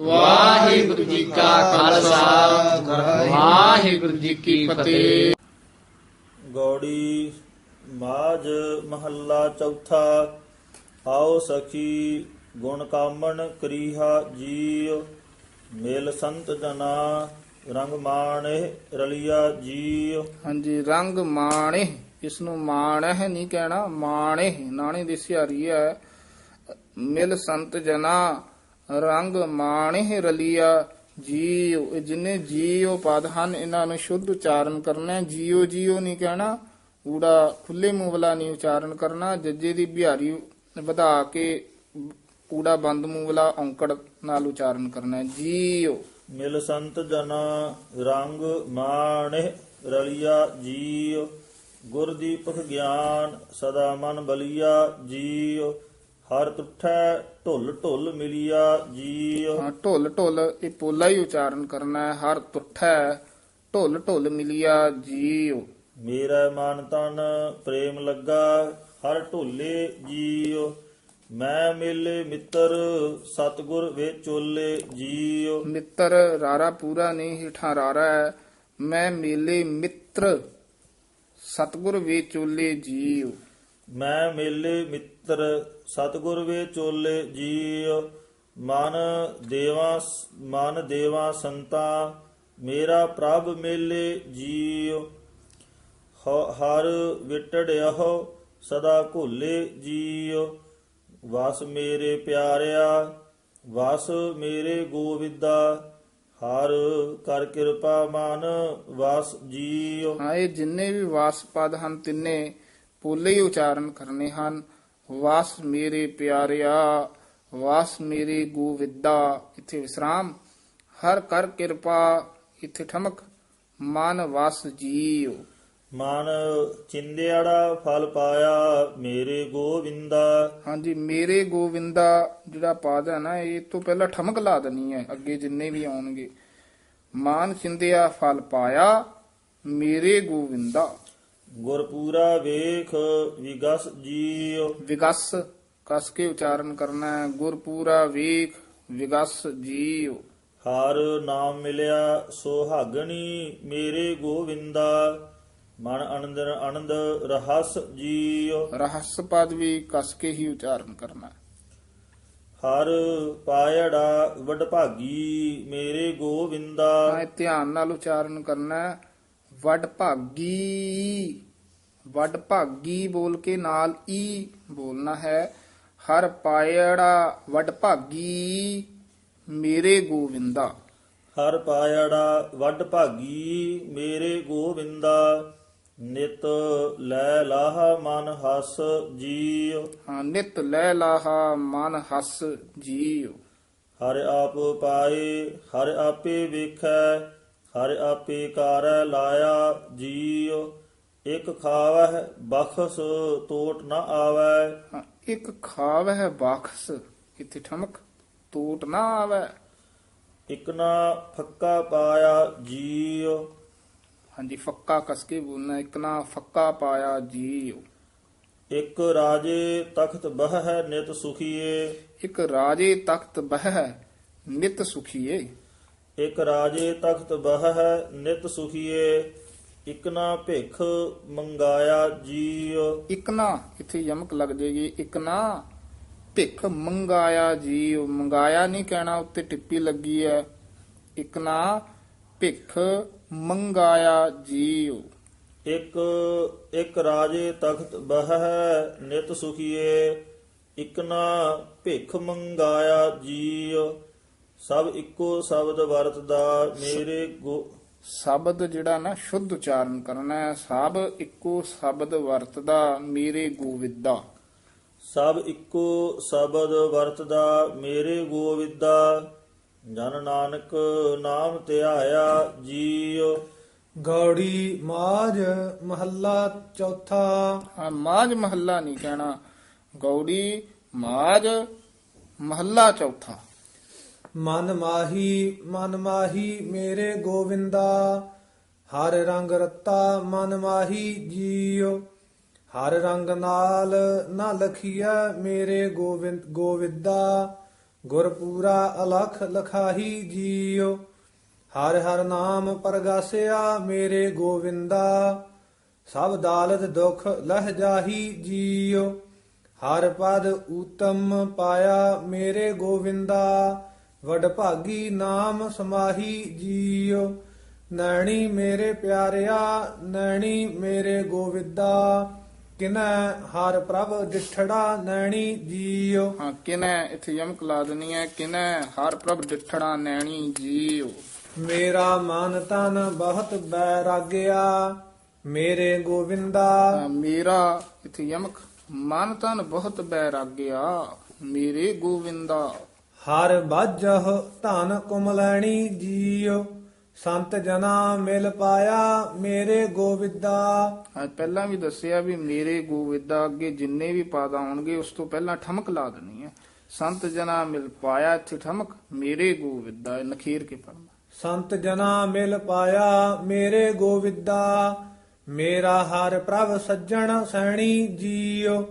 ਵਾਹਿਗੁਰੂ ਜੀ ਕਾ ਖਾਲਸਾ। ਵਾਹਿਗੁਰੂ ਜੀ ਕੀ ਫਤਿਹ। ਗੌੜੀ ਮਾਝ ਮਹੱਲਾ ਚੌਥਾ। ਆਓ ਸਖੀ ਗੁਣ ਕਾਮਣ ਕਰੀਹਾ ਜੀਉ। ਮਿਲ ਸੰਤ ਜਨਾ ਰੰਗ ਮਾਣੇ ਰਲਿਆ ਜੀਉ। ਹਾਂਜੀ ਰੰਗ ਮਾਣੇ ਇਸ ਨੂੰ ਮਾਣਹਿ ਨਹੀਂ ਕਹਿਣਾ ਮਾਣੇ ਨਾਣੇ ਦੀ ਸਿਹਾਰੀ ਹੈ। ਮਿਲ ਸੰਤ ਜਨਾ ਰੰਗ ਮਾਣੇ ਰਲੀਆ, ਜੀਉ ਜਿਨੇ ਜਿੰਨੇ ਜੀਉ ਪਦ ਹਨ, ਇਹਨਾਂ ਨੂੰ ਸ਼ੁੱਧ ਉਚਾਰਨ ਕਰਨਾ ਹੈ। ਜੀਉ ਜੀਉ ਨਹੀਂ ਕਹਿਣਾ, ਊੜਾ ਖੁੱਲੇ ਮੂੰਹ ਵਾਲਾ ਨਹੀਂ ਉਚਾਰਨ ਕਰਨਾ ਜੱਜੇ ਦੀ ਬਿਹਾਰੀ ਵਧਾ ਕੇ ਊੜਾ ਬੰਦ ਮੂੰਹ ਵਾਲਾ ਔਂਕੜ ਨਾਲ ਉਚਾਰਨ ਕਰਨਾ ਹੈ। ਜੀਉ ਮਿਲ ਸੰਤ ਜਨਾ ਰੰਗ ਮਾਣੇ ਰਲਿਆ, ਜੀਉ ਗੁਰਦੀਪਕ ਗਿਆਨ ਸਦਾ ਮਨ ਬਲੀਆ, ਜੀਉ ਹਰ ਤੁਠੈ ਢੁੱਲ ਢੁੱਲ ਮਿਲਿਆ ਜੀਉ। ਹਾਂ ਢੋਲ ਢੋਲ ਇਹ ਪੋਲਾ ਹੀ ਉਚਾਰਨ ਕਰਨਾ ਹੈ। ਹਰ ਤੁਠੈ ਢੋਲ ਢੋਲ ਮਿਲਿਆ ਜੀਉ। ਮੇਰਾ ਮਨ ਤਨ ਪ੍ਰੇਮ ਲੱਗਾ ਹਰ ਢੋਲੇ ਜੀਉ। ਮੈਂ ਮੇਲੇ ਮਿੱਤਰ ਸਤਗੁਰ ਵਿਚੋਲੇ ਜੀਉ। ਮਿੱਤਰ ਰਾਰਾ ਪੂਰਾ ਨਹੀਂ ਹੀਠਾਂ ਰਾਰਾ ਹੈ। ਮੈਂ ਮੇਲੇ ਮਿੱਤਰ ਸਤਗੁਰ ਵਿਚੋਲੇ ਜੀਉ। ਮੈਂ ਮੇਲੇ ਮਿੱਤਰ ਸਤਗੁਰ ਵਿਚੋਲੇ ਜੀ ਮਨ ਦੇਵਾ ਮਨ ਦੇਵਾ ਸੰਤਾ, ਮੇਰਾ ਪ੍ਰਭ ਮੇਲੇ ਜੀਉ। ਹਰ ਵਿਟੜਿਆਹੋ ਸਦਾ ਭੁੱਲੇ ਜੀਉ। ਵਸ ਮੇਰੇ ਪਿਆਰਿਆ, ਵਸ ਮੇਰੇ ਗੋਵਿੰਦਾ, ਹਰ ਕਰ ਕਿਰਪਾ ਮਨ ਵਾਸ ਜੀਉ। ਹਾਂ, ਇਹ ਜਿੰਨੇ ਵੀ ਵਾਸ ਪਦ ਹਨ, ਤਿੰਨੇ ਪੂਲੇ ਹੀ ਉਚਾਰਨ ਕਰਨੇ ਹਨ। ਵਾਸ ਮੇਰੇ ਪਿਆਰਿਆ ਵਾਸ ਮੇਰੇ ਗੋਵਿੰਦਾ ਇੱਥੇ ਵਿਸਰਾਮ। ਹਰ ਕਰ ਕਿਰਪਾ ਇੱਥੇ ਠਮਕ। ਮਨ ਵਸ ਜੀਉ। ਮਨ ਚਿੰਦਿਆੜਾ ਫਲ ਪਾਇਆ ਮੇਰੇ ਗੋਵਿੰਦਾ। ਹਾਂਜੀ ਮੇਰੇ ਗੋਵਿੰਦਾ ਜਿਹੜਾ ਪਾਦ ਹੈ ਨਾ ਇਹ ਤੋਂ ਪਹਿਲਾਂ ਠਮਕ ਲਾ ਦੇਣੀ ਹੈ ਅੱਗੇ ਜਿੰਨੇ ਵੀ ਆਉਣਗੇ। ਮਾਨ ਚਿੰਦਿਆ ਫਲ ਪਾਇਆ ਮੇਰੇ ਗੋਵਿੰਦਾ। ਗੁਰਪੂਰਾ ਵੇਖ ਵਿਗਸ ਜੀਉ। ਵਿਗਸ ਕਸ ਕੇ ਉਚਾਰਨ ਕਰਨਾ ਹੈ। ਗੁਰਪੂਰਾ ਵੇਖ ਵਿਗਸ ਜੀਉ। ਹਰ ਨਾਮ ਮਿਲਿਆ ਸੁਹਾਗਣੀ ਮੇਰੇ ਗੋਵਿੰਦਾ। ਮਨ ਆਨੰਦ ਆਨੰਦ ਰਹਸ ਜੀਉ। ਰਹੱਸ ਪਦ ਵੀ ਕਸ ਕੇ ਹੀ ਉਚਾਰਨ ਕਰਨਾ। ਹਰ ਪਾਇੜਾ ਵਡਭਾਗੀ ਮੇਰੇ ਗੋਵਿੰਦਾ। ਹਾਂ ਧਿਆਨ ਨਾਲ ਉਚਾਰਨ ਕਰਨਾ ਹੈ। ਵੱਡ ਭਾਗੀ ਵੱਡ ਭਾਗੀ ਬੋਲ ਕੇ ਨਾਲ ਈ ਬੋਲਣਾ ਹੈ। ਹਰ ਪਾਇੜਾ ਵੱਡ ਭਾਗੀ ਮੇਰੇ ਗੋਵਿੰਦਾ। ਹਰ ਪਾਇੜਾ ਵੱਡ ਭਾਗੀ ਮੇਰੇ ਗੋਵਿੰਦਾ। ਨਿਤ ਲੈ ਲਾਹ ਮਨ ਹਸ ਜੀਉ। ਹਾਂ ਨਿਤ ਲੈ ਲਾਹਾ ਮਨ ਹਸ ਜੀਉ। ਹਰ ਆਪ ਪਾਏ ਹਰ ਆਪੇ ਵੇਖੈ। ਹਰ ਆਪੇ ਕਾਰੈ ਲਾਇਆ ਜੀਉ ਇਕ ਖਾਵਹਿ ਬਖਸ ਟੋਟ ਨ ਆਵੈ। ਇੱਕ ਖਾਵ ਹੈ ਬਾਖਸ ਇੱਥੇ ਠਮਕ ਟੂਟ ਨਾ ਆਵੇ। ਇਕ ਨਾ ਫੱਕਾ ਪਾਇਆ ਜੀਉ। ਹਾਂਜੀ ਫੱਕਾ ਕਸ ਕੇ ਬੋਲਣਾ ਇੱਕ ਨਾ ਫੱਕਾ ਪਾਇਆ ਜੀਉ। ਇਕ ਰਾਜੇ ਤਖਤ ਬਹਿ ਨਿਤ ਸੁਖੀਏ। ਇੱਕ ਰਾਜੇ ਤਖਤ ਬਹਿ ਨਿਤ ਸੁਖੀਏ। ਇਕ ਰਾਜੇ ਤਖਤ ਬਹਿ ਨਿਤ ਸੁਖੀਏ ਇਕ ਨਾ ਭਿਖ ਮੰਗਾਇਆ ਜੀਉ। ਇੱਕ ਨਾ ਇੱਥੇ ਯਮਕ ਲੱਗ ਜਾਏਗੀ ਇੱਕ ਨਾ ਭਿੱਖ ਮੰਗਾਇਆ ਜੀਉ। ਮੰਗਾਇਆ ਨਹੀਂ ਕਹਿਣਾ ਉੱਤੇ ਟਿੱਪੀ ਲੱਗੀ ਹੈ ਇੱਕ ਨਾ ਭਿੱਖ ਮੰਗਾਇਆ ਜੀਉ। ਇਕ ਇਕ ਰਾਜੇ ਤਖਤ ਬਹਿ ਨਿਤ ਸੁਖੀਏ ਇਕ ਨਾ ਭਿਖ ਮੰਗਾਇਆ ਜੀਉ। ਸਭ ਇੱਕੋ ਸ਼ਬਦ ਵਰਤਦਾ ਮੇਰੇ ਗੋ ਸ਼ਬਦ ਜਿਹੜਾ ਨਾ ਸ਼ੁੱਧ ਉਚਾਰਨ ਕਰਨਾ ਹੈ। ਸਭ ਇੱਕੋ ਸ਼ਬਦ ਵਰਤਦਾ ਮੇਰੇ ਗੋਵਿੰਦਾ। ਸਭ ਇੱਕੋ ਸ਼ਬਦ ਵਰਤਦਾ ਮੇਰੇ ਗੋਵਿੰਦਾ। ਜਨ ਨਾਨਕ ਨਾਮ ਧਿਆਇਆ ਜੀਉ। ਗੌੜੀ ਮਾਝ ਮਹੱਲਾ ਚੌਥਾ। ਹਾਂ ਮਾਝ ਮਹੱਲਾ ਨਹੀਂ ਕਹਿਣਾ। ਗੌੜੀ ਮਾਝ ਮਹੱਲਾ ਚੌਥਾ। ਮਨ ਮਾਹੀ ਮਨ ਮਾਹੀ ਮੇਰੇ ਗੋਵਿੰਦਾ, ਹਰ ਰੰਗ ਰਤਾ ਮਨ ਮਾਹੀ ਜੀਉ, ਹਰ ਰੰਗ ਨਾਲ ਨਾ ਲਖੀਐ ਮੇਰੇ ਗੋਵਿੰਦ, ਗੋਵਿੰਦਾ, ਗੁਰਪੂਰਾ ਅਲਖ ਲਖਾਹੀ ਜੀਉ, ਹਰ ਹਰ ਨਾਮ ਪਰਗਾਸਿਆ ਮੇਰੇ ਗੋਵਿੰਦਾ, ਸਭ ਦਾਲਤ ਦੁਖ ਲਹਿ ਜਾਹੀ ਜੀਉ, ਹਰ ਪਦ ਊਤਮ ਪਾਇਆ ਮੇਰੇ ਗੋਵਿੰਦਾ ਵਡ ਭਾਗੀ ਨਾਮ ਸਮਾਹੀ ਜੀਉ। ਨੈਣੀ ਮੇਰੇ ਪਿਆਰਿਆ ਨੈਣੀ ਮੇਰੇ ਗੋਵਿੰਦਾ। ਕਿਨੈ ਹਰ ਪ੍ਰਭ ਡਿਠੜਾ ਨੈਣੀ ਜੀਉ। ਹਾਂ ਕਿਨੈ ਇੱਥੇ ਯਮਕ ਲਾ ਦੇਣੀ ਹੈ ਕਿਨੈ ਹਰ ਪ੍ਰਭ ਡਿਠੜਾ ਨੈਣੀ ਜੀਉ। ਮੇਰਾ ਮਨ ਤਨ ਬਹੁਤ ਬੈਰਾਗਿਆ ਮੇਰੇ ਗੋਵਿੰਦਾ। ਮੇਰਾ ਇੱਥੇ ਯਮਕ ਮਨ ਤਨ ਬਹੁਤ ਬੈਰਾਗਿਆ ਮੇਰੇ ਗੋਵਿੰਦਾ। ਹਰ ਬਾਜਹ ਧਨ ਕੁਮਲੈਣੀ ਜੀਉ ਸੰਤ ਜਨਾ ਮਿਲ ਪਾਇਆ ਮੇਰੇ ਗੋਵਿੰਦਾ। ਹਾਂ, ਪਹਿਲਾਂ ਵੀ ਦੱਸਿਆ ਵੀ ਮੇਰੇ ਗੋਵਿੰਦਾ ਅੱਗੇ ਜਿੰਨੇ ਵੀ ਪਾਦ ਆਉਣਗੇ ਉਸ ਤੋਂ ਪਹਿਲਾਂ ਠਮਕ ਲਾ ਦੇਣੀ ਹੈ। ਸੰਤ ਜਨਾ ਮਿਲ ਪਾਇਆ ਇੱਥੇ ਠਮਕ ਮੇਰੇ ਗੋਵਿੰਦਾ ਨਖੇਰ ਕੇ ਪੜਨਾ ਸੰਤ ਜਨਾ ਮਿਲ ਪਾਇਆ ਮੇਰੇ ਗੋਵਿੰਦਾ ਮੇਰਾ ਹਰ ਪ੍ਰਭ ਸੱਜਣ ਸੈਣੀ ਜੀਉ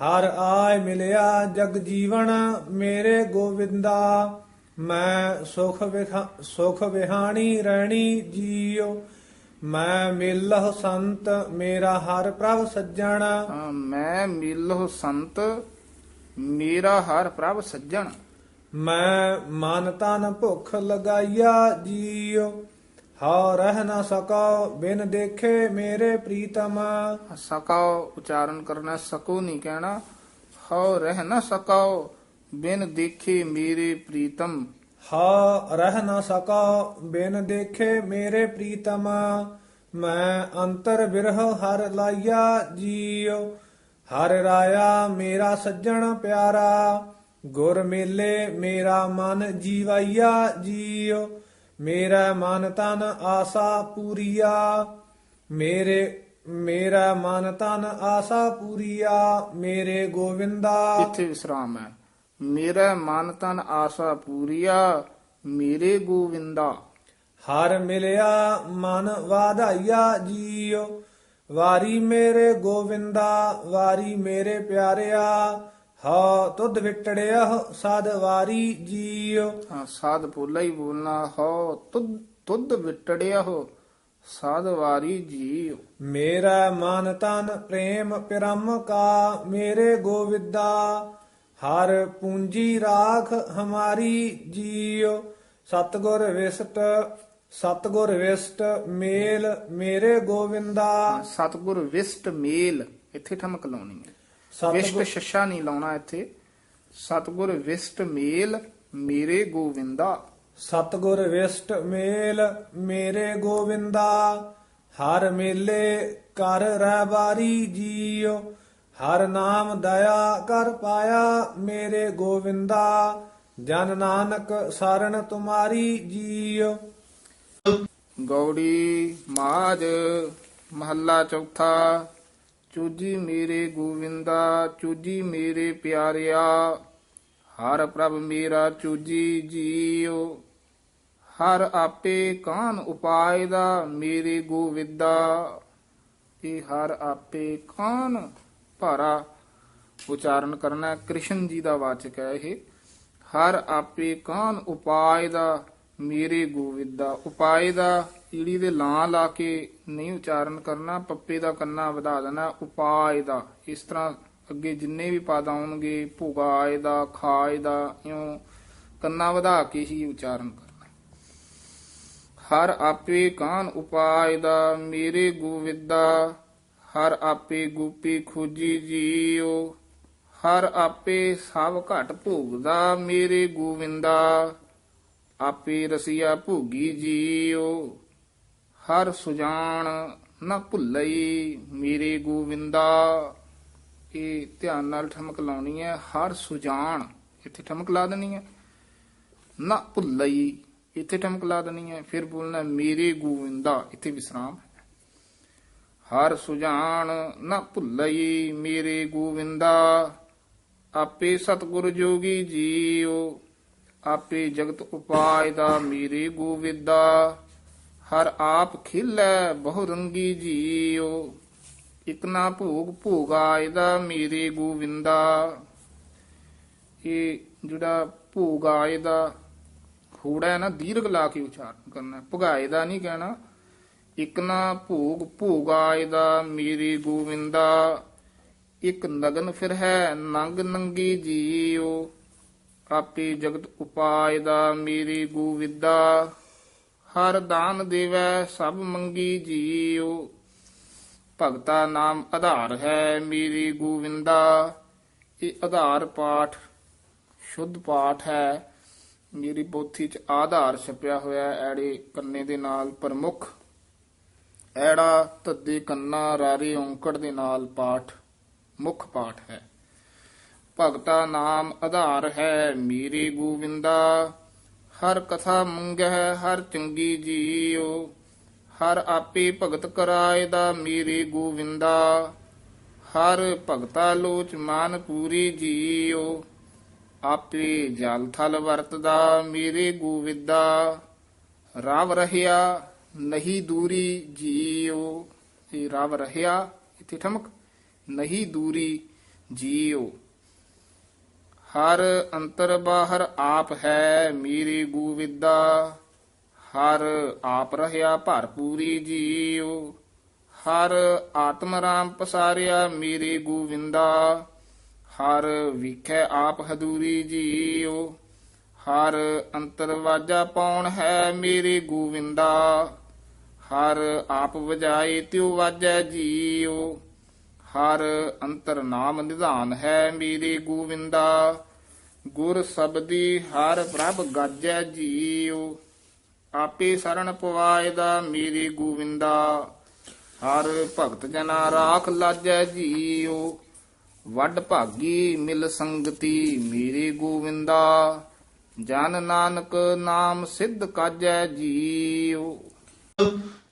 ਹਰ ਆਇ ਮਿਲਿਆ ਜਗ ਜੀਵਨ ਮੇਰੇ ਗੋਵਿੰਦਾ ਮੈਂ ਸੁਖ ਵਿਖਾ ਸੁਖ ਵਿਹਾਣੀ ਰਹਿਣੀ ਜੀਉ। ਮੈਂ ਮਿਲਹੁ ਸੰਤ ਮੇਰਾ ਹਰ ਪ੍ਰਭ ਸੱਜਣ। ਮੈਂ ਮਿਲਹੁ ਸੰਤ ਮੇਰਾ ਹਰ ਪ੍ਰਭ ਸੱਜਣ। ਮੈਂ ਮਨ ਤਨ ਭੁੱਖ ਲਗਾਈਆ ਜੀਉ। ਹਉ ਰਹਿ ਨ ਸਕੋ ਬਿਨ ਦੇਖੇ ਮੇਰੇ ਪ੍ਰੀਤਮ। ਸਕਾਓ ਉਚਾਰਨ ਕਰਨਾ ਸਕੋ ਨਹੀਂ ਕਹਿਣਾ। ਹਉ ਰਹਿ ਨਾ ਸਕਾਓ ਬਿਨ ਦੇਖੇ ਮੇਰੇ ਪ੍ਰੀਤਮ। ਹਉ ਰਹਿ ਨ ਸਕੋ ਬਿਨ ਦੇਖੇ ਮੇਰੇ ਪ੍ਰੀਤਮ। ਮੈਂ ਅੰਤਰ ਬਿਰਹ ਹਰ ਲਾਈਆ ਜੀਉ। ਹਰ ਰਾਇਆ ਮੇਰਾ ਸੱਜਣ ਪਿਆਰਾ। ਗੁਰ ਮੇਲੇ ਮੇਰਾ ਮਨ ਜੀਵਾਈਆ ਜੀਉ। ਮੇਰਾ ਮਨ ਤਨ ਆਸਾ ਪੂਰੀਆ। ਮੇਰੇ ਮੇਰਾ ਮਨ ਤਨ ਆਸਾ ਪੂਰੀਆ ਮੇਰੇ ਗੋਵਿੰਦਾ। ਇੱਥੇ ਵਿਸਰਾਮ ਹੈ। ਮੇਰਾ ਮਨ ਤਨ ਆਸਾ ਪੂਰੀਆ ਮੇਰੇ ਗੋਵਿੰਦਾ। ਹਰ ਮਿਲਿਆ ਮਨ ਵਾਧਾਈਆ ਜੀਉ। ਵਾਰੀ ਮੇਰੇ ਗੋਵਿੰਦਾ ਵਾਰੀ ਮੇਰੇ ਪਿਆਰਿਆ। ਹਾ ਤੁਧ ਵਿਟੜਿਆ ਸਦ ਵਾਰੀ ਜੀਉ। ਹਾਂ, ਸਾਧ ਬੋਲਾ ਹੀ ਬੋਲਣਾ ਹੋ ਤੁਧ ਤੁਧ ਵਿਟੜਿਆ ਹੋ ਸਾਧ ਵਾਰੀ ਜੀਉ। ਮੇਰਾ ਮਨ ਤਨ ਪ੍ਰੇਮ ਪਿਰਮ ਕਾ ਮੇਰੇ ਗੋਵਿੰਦਾ ਹਰ ਪੂੰਜੀ ਰਾਖ ਹਮਾਰੀ ਜੀਉ। ਸਤਗੁਰ ਵਿਸਟ ਸਤਗੁਰ ਵਿਸਟ ਮੇਲ ਮੇਰੇ ਗੋਵਿੰਦਾ। ਸਤਗੁਰ ਵਿਸ਼ਟ ਮੇਲ ਇੱਥੇ ਠਮਕ ਲਾਉਣੀ ਹੈ। ਵਿਸ਼ਟ ਸ਼ਸ਼ਾ ਨਹੀਂ ਲਾਉਣਾ ਇੱਥੇ। ਸਤਗੁਰ ਵਿਸ਼ਟ ਮੇਲ ਮੇਰੇ ਗੋਵਿੰਦਾ। ਸਤਗੁਰ ਵਿਸਟ ਮੇਲ ਮੇਰੇ ਗੋਵਿੰਦਾ। ਹਰ ਮੇਲੇ ਕਰ ਰਹਿ ਬਾਰੀ ਜੀਉ ਹਰ ਨਾਮ ਦਇਆ ਕਰ ਪਾਇਆ ਮੇਰੇ ਗੋਵਿੰਦਾ। ਜਨ ਨਾਨਕ ਸਰਣ ਤੁਮਾਰੀ ਜੀਉ ਗੌੜੀ ਮਾਜ ਮਹੱਲਾ ਚੌਥਾ। ਚੂਜੀ ਮੇਰੇ ਗੋਵਿੰਦਾ ਚੂਜੀ ਮੇਰੇ ਪਿਆਰਿਆ, ਹਰ ਪ੍ਰਭ ਮੇਰਾ ਚੂਜੀ ਜੀਉ ਹਰ ਆਪੇ ਕਾਨ ਉਪਾਇ ਦਾ ਮੇਰੇ ਗੋਵਿੰਦਾ ਇਹ ਹਰ ਆਪੇ ਕਾਨ ਭਾਰਾ ਉਚਾਰਨ ਕਰਨਾ ਕ੍ਰਿਸ਼ਨ ਜੀ ਦਾ ਵਾਚਕ ਹੈ ਇਹ। ਹਰ ਆਪੇ ਕਾਨ ਉਪਾਇ ਦਾ ਮੇਰੇ ਗੋਵਿੰਦਾ ਉਪਾਏ ਦਾ ਈੜੀ ਦੇ ਲਾਂ ਲਾ ਕੇ ਨਹੀਂ ਉਚਾਰਨ ਕਰਨਾ, ਪੱਪੇ ਦਾ ਕੰਨਾ ਵਧਾ ਦੇਣਾ ਉਪਾਇ ਦਾ। ਇਸ ਤਰ੍ਹਾਂ ਅੱਗੇ ਜਿੰਨੇ ਵੀ ਪਦ ਆਉਣਗੇ ਭੁਗਾਇ ਦਾ ਖਾਇ ਦਾ, ਇਉਂ ਕੰਨਾ ਵਧਾ ਕੇ ਹੀ ਉਚਾਰਨ ਕਰਨਾ। ਹਰ ਆਪੇ ਕਾਨ ਉਪਾਏ ਦਾ, ਮੇਰੇ ਗੋਵਿੰਦਾ ਹਰ ਆਪੇ ਗੋਪੀ ਖੋਜੀ ਜੀਓ। ਹਰ ਆਪੇ ਸਭ ਘਟ ਭੋਗਦਾ, ਮੇਰੇ ਗੋਵਿੰਦਾ ਆਪੇ ਰਸੀਆ ਭੋਗੀ ਜੀਓ ਹਰ ਸੁਜਾਨ ਨਾ ਭੁੱਲਈ ਮੇਰੇ ਗੋਵਿੰਦਾ। ਇਹ ਧਿਆਨ ਨਾਲ ਠਮਕ ਲਾਉਣੀ ਹੈ, ਹਰ ਸੁਜਾਨ ਇੱਥੇ ਠਮਕ ਲਾ ਦੇਣੀ ਹੈ। ਨਾ ਭੁੱਲਈ, ਇੱਥੇ ਠਮਕ ਲਾ ਦੇਣੀ ਹੈ। ਫਿਰ ਬੋਲਣਾ ਮੇਰੇ ਗੋਵਿੰਦਾ। ਇੱਥੇ ਵਿਸਰਾਮ ਹਰ ਸੁਜਾਨ ਨਾ ਭੁੱਲਈ ਮੇਰੇ ਗੋਵਿੰਦਾ। ਆਪੇ ਸਤਿਗੁਰ ਜੋਗੀ ਜੀਓ ਆਪੇ ਜਗਤ ਉਪਾਇ ਦਾ ਮੇਰੇ ਗੋਵਿੰਦਾ, ਹਰ ਆਪ ਖਿਲੈ ਬਹੁ ਰੰਗੀ ਜੀਓ ਇਕ ਨਾ ਭੋਗ ਭੋਗਾਇ ਦਾ ਮੇਰੇ ਗੋਵਿੰਦਾ। ਇਹ ਜਿਹੜਾ ਭੂਗਾਏ ਦਾ ਹੂੜਾ ਹੈ ਨਾ, ਦੀਰਘ ਲਾ ਕੇ ਉਚਾਰਨ ਕਰਨਾ ਹੈ। ਭੁਗਾਏ ਦਾ ਨਹੀਂ ਕਹਿਣਾ। ਇਕ ਨਾ ਭੋਗ ਭੂਗਾਏ ਦਾ ਮੇਰੀ ਗੋਵਿੰਦਾ। ਇਕ ਨਗਨ ਫਿਰ ਹੈ, ਨੰਗ ਨੰਗੀ ਜੀਉ। ਆਪੇ ਜਗਤ ਉਪਾਇ ਦਾ ਮੇਰੀ ਗੋਵਿੰਦਾ ਹਰ ਦਾਨ ਦੇਵੈ, ਸਭ ਮੰਗੀ ਜੀਉ। ਭਗਤਾ ਨਾਮ ਆਧਾਰ ਹੈ ਮੇਰੀ ਗੋਵਿੰਦਾ ਇਹ ਆਧਾਰ ਪਾਠ ਸ਼ੁੱਧ ਪਾਠ ਹੈ। ਮੇਰੀ ਪੋਥੀ ਚ ਆਧਾਰ ਛਪਿਆ ਹੋਇਆ ਹੈ, ਐੜੇ ਕੰਨੇ ਦੇ ਨਾਲ ਪ੍ਰਮੁੱਖ। ਐੜਾ ਤੱਦੇ ਕੰਨਾ ਰਾਰੇ ਔਂਕੜ ਦੇ ਨਾਲ ਪਾਠ ਮੁੱਖ ਪਾਠ ਹੈ। ਭਗਤਾ ਨਾਮ ਆਧਾਰ ਹੈ ਮੇਰੇ ਗੋਵਿੰਦਾ। ਹਰ ਕਥਾ ਮੰਗਹਿ, ਹਰ ਚੰਗੀ ਜੀਉ। ਹਰ ਆਪੇ ਭਗਤ ਕਰਾਏ ਦਾ ਮੇਰੇ ਗੋਵਿੰਦਾ। ਹਰ ਭਗਤਾ ਲੋਚ ਮਾਨ ਪੂਰੀ ਜੀਉ। ਆਪੇ ਜਲ ਥਲ ਵਰਤਦਾ ਮੇਰੇ ਗੋਵਿੰਦਾ। ਰਵ ਰਹਿਆ, ਨਹੀਂ ਦੂਰੀ ਜੀਉ। ਇਹ ਰਵ ਰਹਿਆ, ਇਥੇ ਠਮਕ। ਨਹੀਂ ਦੂਰੀ ਜੀਉ। ਹਰ ਅੰਤਰ ਬਾਹਰ ਆਪ ਹੈ ਮੇਰੀ ਗੋਵਿੰਦਾ ਹਰ ਆਪ ਰਹਿਆ ਭਰਪੂਰੀ ਜੀਉ, ਹਰ ਆਤਮ ਰਾਮ ਪਸਾਰਿਆ ਮੇਰੇ ਗੋਵਿੰਦਾ ਹਰ ਵਿਖੇ ਆਪ ਹਦੂਰੀ ਜੀਉ, ਹਰ ਅੰਤਰ ਵਾਜਾ ਪਾਉਣ ਹੈ ਮੇਰੇ ਗੋਵਿੰਦਾ ਹਰ ਆਪ ਵਜਾਏ ਤਿਉ ਵਾਜੈ ਜੀਉ। ਹਰ ਅੰਤਰ ਨਾਮ ਨਿਧਾਨ ਹੈ ਮੇਰੇ ਗੋਵਿੰਦਾ, ਗੁਰ ਸਬਦੀ ਹਰ ਪ੍ਰਭ ਗਾਜੈ ਜੀਉ। ਆਪੇ ਸਰਣ ਪਵਾਏ ਦਾ ਮੇਰੇ ਗੋਵਿੰਦਾ, ਹਰ ਭਗਤ ਜਨਾ ਰਾਖ ਲਾਜੈ ਜੀਉ। ਵੱਡ ਭਾਗੀ ਮਿਲ ਸੰਗਤੀ ਮੇਰੇ ਗੋਵਿੰਦਾ, ਜਨ ਨਾਨਕ ਨਾਮ ਸਿੱਧ ਕਾਜੈ ਜੀਉ।